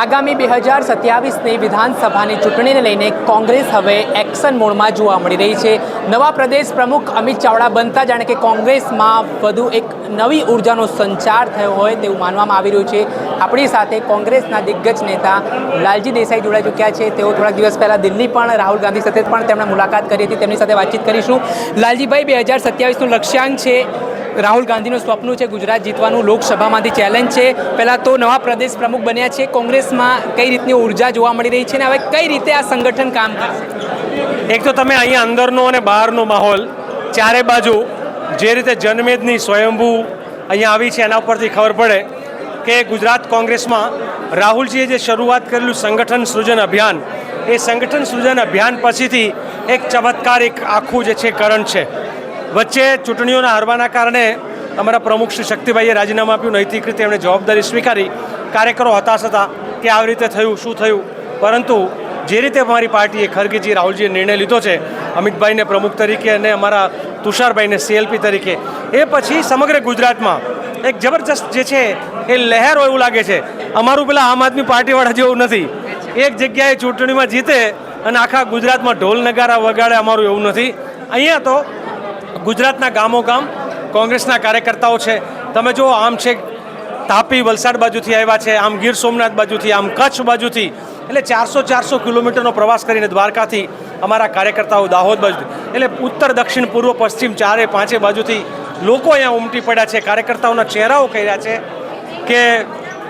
આગામી બે હજાર સત્યાવીસની વિધાનસભાની ચૂંટણીને લઈને કોંગ્રેસ હવે એક્શન મોડમાં જોવા મળી રહી છે. નવા પ્રદેશ પ્રમુખ અમિત ચાવડા બનતા જાણે કે કોંગ્રેસમાં વધુ એક નવી ઉર્જાનો સંચાર થયો હોય તેવું માનવામાં આવી રહ્યું છે. આપણી સાથે કોંગ્રેસના દિગ્ગજ નેતા લાલજી દેસાઈ જોડાઈ ચૂક્યા છે. તેઓ થોડાક દિવસ પહેલાં દિલ્હી પણ રાહુલ ગાંધી સાથે પણ તેમણે મુલાકાત કરી હતી. તેમની સાથે વાતચીત કરીશું. લાલજીભાઈ, બે હજાર સત્યાવીસનું લક્ષ્યાંક છે. રાહુલ ગાંધીનું સ્વપ્ન છે ગુજરાત જીતવાનું લોકસભામાંથી ચેલેન્જ છે. પહેલાં તો નવા પ્રદેશ પ્રમુખ બન્યા છે. કોંગ્રેસમાં કઈ રીતની ઊર્જા જોવા મળી રહી છે અને હવે કઈ રીતે આ સંગઠન કામ કરશે? એક તો તમે અહીંયા અંદરનો અને બહારનો માહોલ, ચારે બાજુ જે રીતે જનમેદની સ્વયંભૂ અહીંયા આવી છે એના ઉપરથી ખબર પડે કે ગુજરાત કોંગ્રેસમાં રાહુલજીએ જે શરૂઆત કરેલું સંગઠન સૃજન અભિયાન, એ સંગઠન સૃજન અભિયાન પછીથી એક ચમત્કાર એક આખું જે છે, કરણ છે. વચ્ચે ચૂંટણીઓના હારવાના કારણે અમારા પ્રમુખ શ્રી શક્તિભાઈએ રાજીનામું આપ્યું નૈતિક રીતે એમણે જવાબદારી સ્વીકારી. કાર્યકરો હતાશ હતા કે આવી રીતે થયું, શું થયું? પરંતુ જે રીતે અમારી પાર્ટીએ ખરગેજી રાહુલજીએ નિર્ણય લીધો છે, અમિતભાઈને પ્રમુખ તરીકે અને અમારા તુષારભાઈને સીએલપી તરીકે, એ પછી સમગ્ર ગુજરાતમાં એક જબરજસ્ત જે છે, એ લહેર હોય એવું લાગે છે. અમારું પેલા આમ આદમી પાર્ટીવાળા જેવું નથી. એક જગ્યાએ ચૂંટણીમાં જીતે અને આખા ગુજરાતમાં ઢોલ નગારા વગાડે અમારું એવું નથી. અહીંયા તો ગુજરાતના ગામો ગામ કોંગ્રેસના કાર્યકર્તાઓ છે. તમે જો આમ છે, તાપી વલસાડ બાજુથી આવ્યા છે, આમ ગીર સોમનાથ બાજુથી, આમ કચ્છ બાજુથી. એટલે ચારસો ચારસો કિલોમીટરનો પ્રવાસ કરીને દ્વારકાથી અમારા કાર્યકર્તાઓ દાહોદ બાજુ. એટલે ઉત્તર, દક્ષિણ, પૂર્વ, પશ્ચિમ ચારે પાંચે બાજુથી લોકો અહીંયા ઉમટી પડ્યા છે. કાર્યકર્તાઓના ચહેરાઓ કર્યા છે કે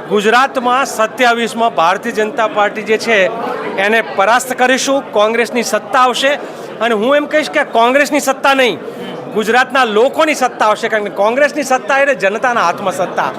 ગુજરાતમાં સત્યાવીસમાં ભારતીય જનતા પાર્ટી જે છે, એને પરાસ્ત કરીશું, કોંગ્રેસની સત્તા આવશે. અને હું એમ કહીશ કે કોંગ્રેસની સત્તા નહીં ગુજરાતના લોકોની સત્તા આવશે કારણ કે કોંગ્રેસની સત્તા એટલે જનતાના હાથમાં સત્તા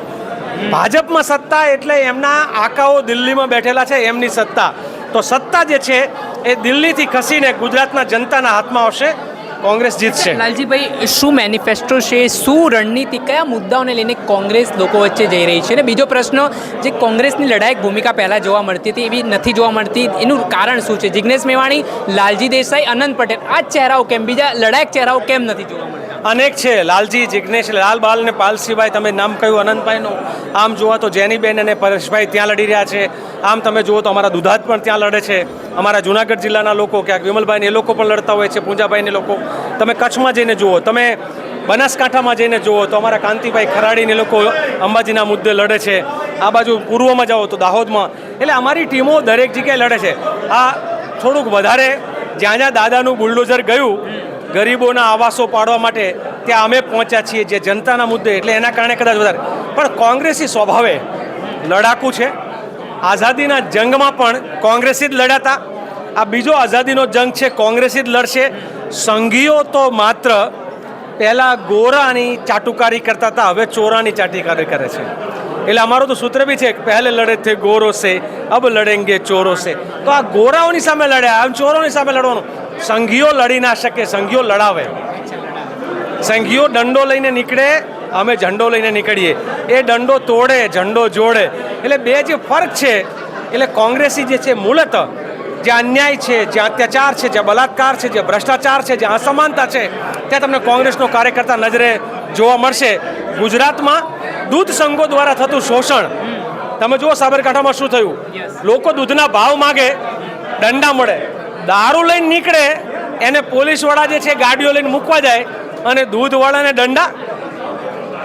ભાજપમાં સત્તા એટલે એમના આકાઓ દિલ્હીમાં બેઠેલા છે, એમની સત્તા. તો સત્તા જે છે, એ દિલ્હીથી ખસીને ગુજરાતના જનતાના હાથમાં આવશે. કોંગ્રેસ જીતશે લાલજીભાઈ, શું મેનિફેસ્ટો છે? શું રણનીતિ, કયા મુદ્દાઓને લઈને કોંગ્રેસ લોકો વચ્ચે જઈ રહી છે? અને બીજો પ્રશ્ન, જે કોંગ્રેસની લડાયક ભૂમિકા પહેલાં જોવા મળતી હતી, એવી નથી જોવા મળતી. એનું કારણ શું છે? જિગ્નેશ મેવાણી, લાલજી દેસાઈ, અનંત પટેલ. આ ચહેરાઓ કેમ? બીજા લડાયક ચહેરાઓ કેમ નથી જોવા મળતા અનેક છે. લાલજી, જિગ્નેશ લાલ બાલ પાલ પાલસીભાઈ તમે નામ કહ્યું અનંતભાઈનું. આમ જુઓ તો જેનીબેન અને પરેશભાઈ ત્યાં લડી રહ્યા છે. આમ તમે જુઓ તો અમારા દુધાત પણ ત્યાં લડે છે. અમારા જુનાગઢ જિલ્લાના લોકો, ક્યાંક વિમલભાઈ એ લોકો પણ લડતા હોય છે, પૂંજાભાઈને લોકો. તમે કચ્છમાં જઈને જુઓ, તમે બનાસકાંઠામાં જઈને જુઓ તો અમારા કાંતિભાઈ ખરાડીને લોકો અંબાજીના મુદ્દે લડે છે. આ બાજુ પૂર્વમાં જાઓ તો દાહોદમાં. એટલે અમારી ટીમો દરેક જગ્યાએ લડે છે. આ થોડુંક વધારે જ્યાં જ્યાં દાદાનું બુલડોઝર ગયું ગરીબોના આવાસો પાડવા માટે ત્યાં અમે પહોંચ્યા છીએ જે જનતાના મુદ્દે એટલે એના કારણે કદાચ વધારે. પણ કોંગ્રેસી સ્વભાવે લડાકુ છે. આઝાદીના જંગમાં પણ કોંગ્રેસી જ લડાતા. આ બીજો આઝાદીનો જંગ છે, કોંગ્રેસી જ લડશે. સંઘીઓ તો માત્ર પહેલાં ગોરાની ચાટુકારી કરતા હતા, હવે ચોરાની ચાટીકારી કરે છે. એટલે અમારું તો સૂત્ર બી છે પહેલે લડે થે ગોરો સે, અબ લડેંગે ચોરો સે. તો આ ગોરાઓની સામે લડ્યા, આમ ચોરોની સામે લડવાનું. સંઘીઓ લડી ના શકે સંઘીઓ લડાવે. સંઘીઓ દંડો લઈને નીકળે અમે ઝંડો લઈને નીકળીએ. એ દંડો તોડે ઝંડો જોડે. એટલે બે જે ફરક છે એટલે કોંગ્રેસી જે છે મૂળત જે અન્યાય છે જે અત્યાચાર છે જે બલાત્કાર છે જે ભ્રષ્ટાચાર છે જે અસમાનતા છે ત્યાં તમને કોંગ્રેસનો કાર્યકર્તા નજરે જોવા મળશે. ગુજરાતમાં દૂધ સંઘો દ્વારા થતું શોષણ તમે જુઓ સાબરકાંઠામાં શું થયું? લોકો દૂધના ભાવ માગે દંડા મળે. દારૂ લઈને નીકળે, એને પોલીસવાળા જે છે ગાડીઓ લઈને મૂકવા જાય અને દૂધવાળાને દંડા.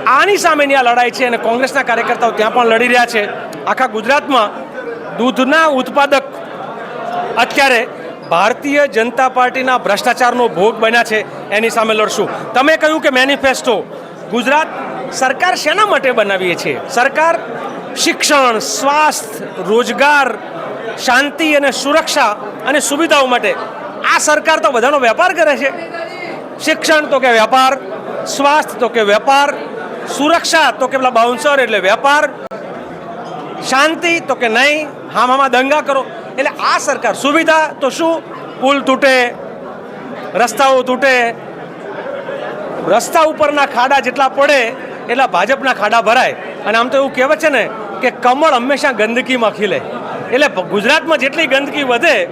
આની સામેની આ લડાઈ છે અને કોંગ્રેસના કાર્યકર્તાઓ ત્યાં પણ લડી રહ્યા છે. આખા ગુજરાતમાં દૂધના ઉત્પાદક અત્યારે ભારતીય જનતા પાર્ટીના ભ્રષ્ટાચારનો ભોગ બન્યા છે. એની સામે લડશું. તમે કહ્યું કે મેનિફેસ્ટો. ગુજરાત સરકાર શેના માટે બનાવીએ છીએ? સરકાર શિક્ષણ, સ્વાસ્થ્ય, રોજગાર શાંતિ અને સુરક્ષા અને સુવિધાઓ માટે આ સરકાર તો બધાનો વેપાર કરે છે. શિક્ષણ તો કે વેપાર, સ્વાસ્થ્ય તો કે વેપાર, સુરક્ષા તો કે પેલા બાઉન્સર એટલે વેપાર, શાંતિ તો કે નહીં હામ હામાં દંગા કરો. એટલે આ સરકાર સુવિધા તો શું? પુલ તૂટે, રસ્તાઓ તૂટે, રસ્તા ઉપરના ખાડા જેટલા પડે એટલા ભાજપના ખાડા ભરાય. અને આમ તો એવું કહેવાય છે ને કે કમળ હંમેશા ગંદકીમાં ખીલે. એટલે ગુજરાતમાં જેટલી ગંદકી વધે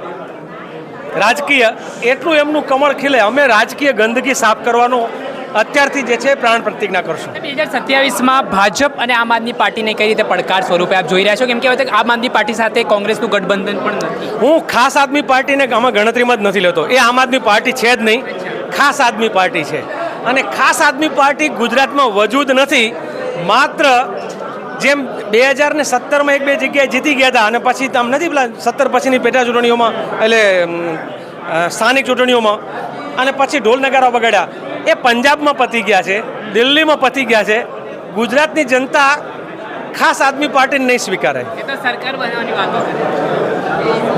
રાજકીય એટલું એમનું કમળ ખીલે. અમે રાજકીય ગંદકી સાફ કરવાનો અત્યારથી જે છે પ્રાણ પ્રતિજ્ઞા કરશું. બે હજાર સત્યાવીસમાં ભાજપ અને આમ આદમી પાર્ટીને કઈ રીતે પડકાર સ્વરૂપે આપ જોઈ રહ્યા છો? કેમ કે હવે આમ આદમી પાર્ટી સાથે કોંગ્રેસનું ગઠબંધન પણ નથી. હું ખાસ આદમી પાર્ટીને આમાં ગણતરીમાં જ નથી લેતો. એ આમ આદમી પાર્ટી છે જ નહીં. ખાસ આદમી પાર્ટી છે. અને ખાસ આદમી પાર્ટી ગુજરાતમાં વજૂદ નથી. માત્ર જેમ બે હજાર ને સત્તરમાં એક બે જગ્યાએ જીતી ગયા હતા અને પછી તમ નથી પેલા સત્તર પછીની પેટા ચૂંટણીઓમાં એટલે સ્થાનિક ચૂંટણીઓમાં અને પછી ઢોલ નગારા વગાડ્યા એ પંજાબમાં પતી ગયા છે દિલ્હીમાં પતી ગયા છે. ગુજરાતની જનતા ખાસ આદમી પાર્ટીને નહીં સ્વીકારે.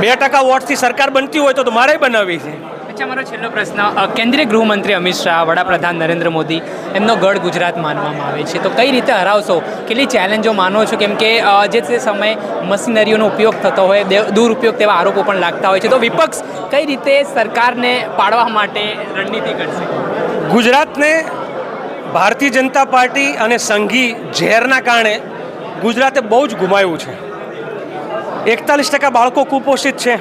બે ટકા વોટથી સરકાર બનતી હોય તો તો મારે બનાવવી છે. અચ્છા મારો છેલ્લો પ્રશ્ન કેન્દ્રીય ગૃહમંત્રી અમિત શાહ, વડાપ્રધાન નરેન્દ્ર મોદી, એમનો ગઢ ગુજરાત માનવામાં આવે છે. તો કઈ રીતે હરાવશો? કેટલી ચેલેન્જો માનો છો? કેમ કે જે તે સમયે મશીનરીઓનો ઉપયોગ થતો હોય દુરુપયોગ તેવા આરોપો પણ લાગતા હોય છે. તો વિપક્ષ કઈ રીતે સરકારને પાડવા માટે રણનીતિ કરશે? ગુજરાતને ભારતીય જનતા પાર્ટી અને સંઘી ઝેરના કારણે ગુજરાતે બહુ જ ગુમાવ્યું છે. એકતાલીસ ટકા બાળકો કુપોષિત છે.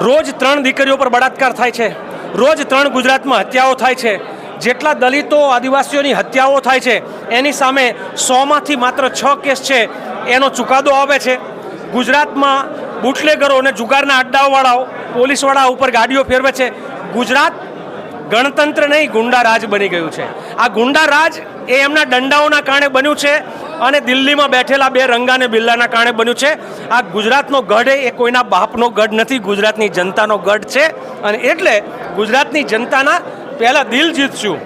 રોજ ત્રણ દીકરીઓ પર બળાત્કાર થાય છે. રોજ ત્રણ ગુજરાતમાં હત્યાઓ થાય છે. જેટલા દલિતો, આદિવાસીઓની હત્યાઓ થાય છે, એની સામે સોમાંથી માત્ર છ કેસ છે, એનો ચુકાદો આવે છે. ગુજરાતમાં બુટલેગરો અને જુગારના અડ્ડાઓવાળાઓ પોલીસવાળા ઉપર ગાડીઓ ફેરવે છે. ગુજરાત ગણતંત્ર નહીં ગુંડા રાજ બની ગયું છે. આ ગુંડા રાજ એ એમના દંડાઓના કારણે બન્યું છે. અને દિલ્હીમાં બેઠેલા બે રંગાને બિલ્લાના કારણે બન્યું છે. આ ગુજરાતનો ગઢ એ કોઈના બાપનો ગઢ નથી, ગુજરાતની જનતાનો ગઢ છે. અને એટલે ગુજરાતની જનતાના પહેલાં દિલ જીતશું.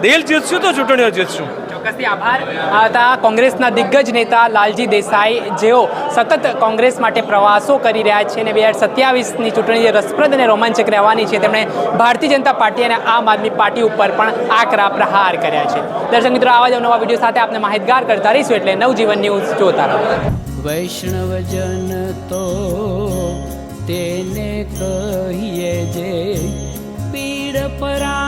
દિલ જીતશું તો ચૂંટણીઓ જીતશું. ચોક્કસથી આભાર. હતા કોંગ્રેસના દિગ્ગજ નેતા લાલજી દેસાઈ, જેઓ સતત કોંગ્રેસ માટે પ્રવાસો કરી રહ્યા છે અને બે હજાર સત્યાવીસની ચૂંટણી જે રસપ્રદ અને રોમાંચક રહેવાની છે. તેમણે ભારતીય જનતા પાર્ટી અને આમ આદમી પાર્ટી ઉપર પણ આકરા પ્રહાર કર્યા છે. દર્શક મિત્રો, આવા જ નવા વીડિયો સાથે આપને માહિતગાર કરતા રહીશું એટલે નવજીવન ન્યૂઝ જોતા રહો. વૈષ્ણવજન તો તેને કહીએ જે પીડ પરા